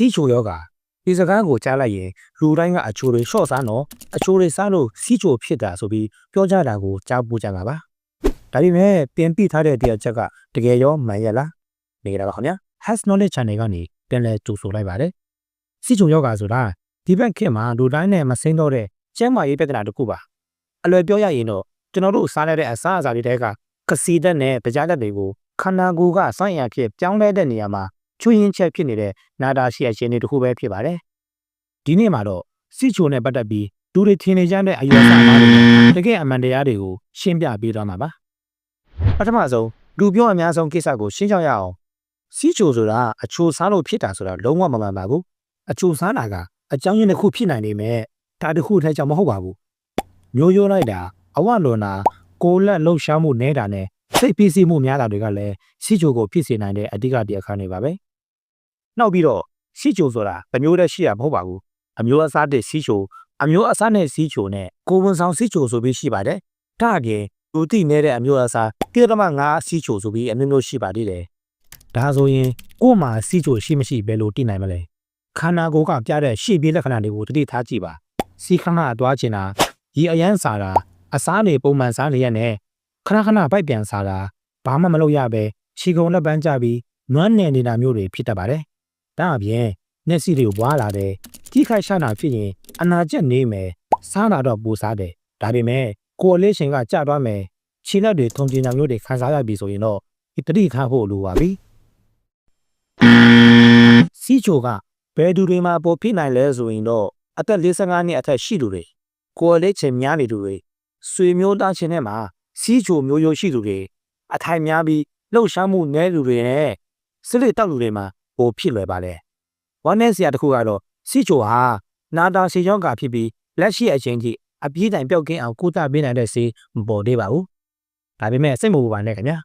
စီးချိုယောဂဒီစကားကိုကြားလိုက်ရင်လူတိုင်းကအချိုတွေရှော့စားတော့အချိုတွေစားလို့စီးချိုဖြစ်တာဆိုပြီးပြောကြတာကိုကြားပူကြမှာပါဒါပေမဲ့ပြင်ပြထားတဲ့တရားချက်ကတကယ်ရောမှန်ရလားနေကြတာပါခင်ဗျာ Has Knowledge Channel ကနေပြန်လဲကြိုဆိုလိုက်ပါတယ်စီးချိုယောဂဆိုတာဒီဘက်ခေတ်မှာလူတိုင်းနဲ့မစိမ့်တော့တဲ့ကျန်းမာရေးပြဿနာတစ်ခုပါအလွယ်ပြောရရင်တော့ကျွန်တော်တို့စားရတဲ့အစားအစာတွေတဲကကစီတက်နဲ့ကြားတက်တွေကိုခန္ဓာကိုယ်ကစွန့်ရံဖြစ်ပြောင်းလဲတဲ့နေရာမှာ ချွေးရင်ချက်ဖြစ်နေတဲ့နာတာရှိရခြင်းတွေတစ်ခုပဲဖြစ်ပါတယ်ဒီနေ့မှာတော့စီချိုနဲ့ပတ်သက်ပြီးသူတွေထင်နေကြတဲ့အယူအဆမှားတွေနဲ့တကယ်အမှန်တရားတွေကိုရှင်းပြပေးသွားမှာပါပထမဆုံးလူပြောအများဆုံးကိစ္စကိုရှင်းချရအောင်စီချိုဆိုတာအချိုစားလို့ဖြစ်တာဆိုတာလုံးဝမမှန်ပါဘူးအချိုစားတာကအကြောင်းရင်းတစ်ခုဖြစ်နိုင်နေမဲ့ဒါတစ်ခုတည်းကြောင့်မဟုတ်ပါဘူးမျိုးရိုးလိုက်တာအဝလွန်တာကိုယ်လက်လှုပ်ရှားမှုနဲတာနဲ့စိတ်ပီးစီးမှုများတာတွေကလည်းစီချိုကိုဖြစ်စေနိုင်တဲ့အဓိကတရားခါနေပါပဲ နောက်ပြီးတော့စီချိုဆိုတာတစ်မျိုးတည်းရှိရမဟုတ်ပါဘူးအမျိုးအစားတဲ့စီချိုအမျိုးအစားနဲ့စီချိုနဲ့ကိုဝန်ဆောင်စီချိုဆိုပြီးရှိပါတယ်ဒါအပြင်လူသိနေတဲ့အမျိုးအစားကိရမငါစီချိုဆိုပြီးအမျိုးမျိုးရှိပါသေးတယ်ဒါဆိုရင်ကို့မှာစီချိုရှိမရှိဘယ်လိုသိနိုင်မလဲခန္ဓာကိုယ်ကပြတဲ့ရှေ့ပြေးလက္ခဏာတွေကိုတတိထားကြည့်ပါစီခဏသွားချင်တာရီအရန်စားတာအစားနေပုံမှန်စားနေရနဲ့ခဏခဏပိုက်ပြန်စားတာဘာမှမလုပ်ရပဲခြေကုံလက်ပန်းကြပြီးနွမ်းနယ်နေတာမျိုးတွေဖြစ်တတ်ပါတယ် ဒါအပြင်မျက်စိတွေကိုပွားလာတယ်ကြီးခိုက်ရှာတာဖြစ်ရင်အနာကျက်နေမယ်စားတာတော့ပူစားတယ်ဒါပေမဲ့ကိုယ်လေးရှင်ကကြာသွားမယ်ခြေလက်တွေထုံကျင်ကြမျိုးတွေခံစားရပြီဆိုရင်တော့ဒီတတိထားဖို့လိုပါပြီစီချိုကဘယ်သူတွေမှာပေါ်ဖြစ်နိုင်လဲဆိုရင်တော့အသက်55နှစ်အထက်ရှိသူတွေကိုယ်လေးချင်များနေသူတွေဆွေမျိုးသားချင်းထဲမှာစီချိုမျိုးရိုးရှိသူတွေအထိုင်များပြီးလှုပ်ရှားမှုနည်းသူတွေနဲ့စလစ်တောက်လူတွေမှာ ပေါ်ဖြစ်လွယ်ပါလေဝမ်းနဲ့ဆရာတစ်ခုကတော့စီချိုဟာနာတာစီယောဂါဖြစ်ပြီးလက်ရှိအချိန်ထိအပြေးတိုင်ပြောက်ကင်းအောင်ကုသပေးနိုင်တဲ့ဆေးမပေါ်သေးပါဘူးဒါပေမဲ့စိတ်မပူပါနဲ့ခင်ဗျာ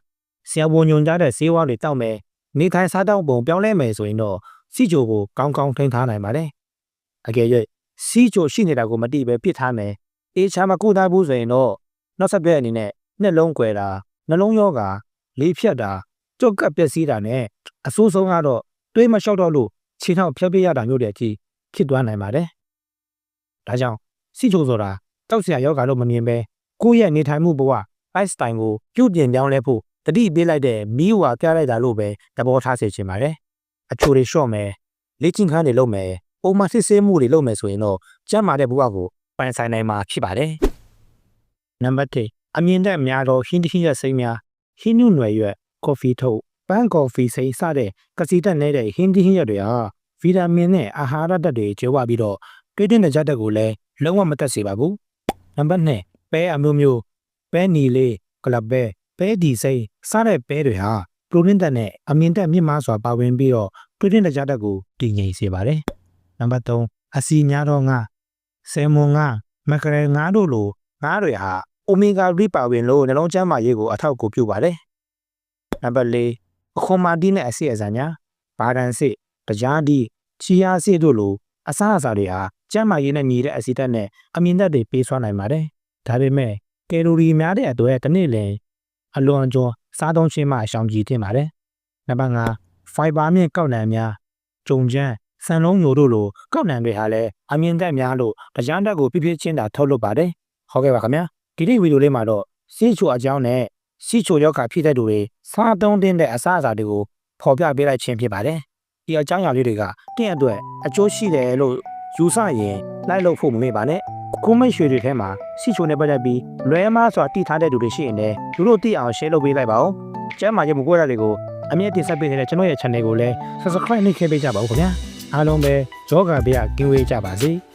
ဆရာဝန်ညွန်ကြားတဲ့ဆေးဝါးတွေတောက်မယ်နေထိုင်စားတောက်ပုံပြောင်းလဲမယ်ဆိုရင်တော့စီချိုကိုကောင်းကောင်းထိန်းထားနိုင်ပါတယ်အကယ်၍စီချိုရှိနေတာကိုမတိပဲပြစ်ထားမယ်အေးချာမကုသဘူးဆိုရင်တော့နောက်ဆက်တွဲအနေနဲ့နှက်လုံးကွယ်တာနှလုံးရောဂါလေးဖြတ်တာကြောက်ကပ်ပျက်စီးတာနဲ့အဆိုးဆုံးကတော့ တွေးမလျှောက်တော့လို့ခြေထောက်ဖြတ်ပြရတာမျိုးတွေအထိဖြစ်သွားနိုင်ပါတယ်။ဒါကြောင့်စီချိုဆိုတာတောက်ဆရာယောဂါလို့မမြင်ပဲကိုယ့်ရဲ့နေထိုင်မှုဘဝ lifestyle ကိုပြုပြင်ပြောင်းလဲဖို့တတိပေးလိုက်တဲ့မီးဝါပြလိုက်တာလို့ပဲသဘောထားစေချင်ပါတယ်။အချိုတွေလျှော့မယ်လေ့ကျင့်ခန်းတွေလုပ်မယ်ပုံမှန်စစ်ဆေးမှုတွေလုပ်မယ်ဆိုရင်တော့ကျန်းမာတဲ့ဘဝကိုပိုင်ဆိုင်နိုင်မှာဖြစ်ပါတယ်။နံပါတ်1အမြင်သက်များသောဟင်းတဟင်းရက်စိမ်းများဟင်းနုနွယ်ရွက်ကော်ဖီထုတ် ပန်းကော်ဖီစိမ်းစတဲ့ကစီတက်နေတဲ့ဟင်းတဟင်းရက်တွေဟာဗီတာမင်နဲ့အာဟာရဓာတ်တွေကျွေးဝပြီးတော့တွေးတင်တဲ့ကြက်ကိုလည်းလုံးဝမတက်စေပါဘူး။နံပါတ်2ပဲအမျိုးမျိုးပဲနီလေးကလပ်ပဲပဲဒီစိမ်းစတဲ့ပဲတွေဟာပရိုတင်းတက်နဲ့အမြင်တက်မြင့်မားစွာပါဝင်ပြီးတော့တွေးတင်တဲ့ကြက်ကိုတည်ငြိမ်စေပါတယ်။နံပါတ်3အစီများသောငါဆယ်မွန်ငါမကရယ်ငါတို့လိုငါတွေဟာအိုမီဂါ3ပါဝင်လို့နှလုံးကျန်းမာရေးကိုအထောက်အကူပြုပါတယ်။နံပါတ်4 အခွန်မာတီနဲ့အဆီအစာညာဘာဒန်စစ်တရားဒီချီယာစစ်တို့လိုအစားအစာတွေဟာကျန်းမာရေးနဲ့ညီတဲ့အဆီဓာတ်နဲ့အမြင့်ဓာတ်တွေပေးစွမ်းနိုင်ပါတယ်။ဒါပေမဲ့ကယ်လိုရီများတဲ့အတွက်တစ်နေ့လည်အလွန်ကျော်စားသုံးခြင်းမှရှောင်ကြဉ်သင့်ပါတယ်။နံပါတ်5ဖိုင်ဘာမြင့်ကောက်နှံများကြုံချမ်းဆန်လုံးညိုတို့လိုကောက်နှံတွေဟာလည်းအမြင့်ဓာတ်များလို့တရားဓာတ်ကိုပြည့်ပြည့်ချင်းတာထုတ်လုပ်ပါတယ်။ဟုတ်ကဲ့ပါခင်ဗျာ။ဒီနေ့ဗီဒီယိုလေးမှာတော့စီချိုအကြောင်းနဲ့ စီချိုရောက်ခါဖြစ်တဲ့သူတွေစားသုံးတဲ့အစားအစာတွေကိုဖော်ပြပေးလိုက်ခြင်းဖြစ်ပါတယ်။ဒီအကြောင်းအရာလေးတွေကတင့်အတွက်အကျိုးရှိတယ်လို့ယူဆရင်လိုက်လို့ဖို့မမေ့ပါနဲ့။ကိုမိတ်ရွှေတွေထဲမှာစီချိုနဲ့ပတ်သက်ပြီးလွဲမားစွာတည်ထားတဲ့သူတွေရှိရင်လည်းသူတို့သိအောင် share လုပ်ပေးလိုက်ပါဦး။ကျမ်းမာရေးမကွဲတာတွေကိုအမြင့်တင်ဆက်ပေးနေတဲ့ကျွန်တော်ရဲ့ channel ကိုလည်း subscribe နှိပ်ခဲ့ပေးကြပါဦးခင်ဗျာ။အားလုံးပဲကြောဂါဘေးကကင်းဝေးကြပါစေ။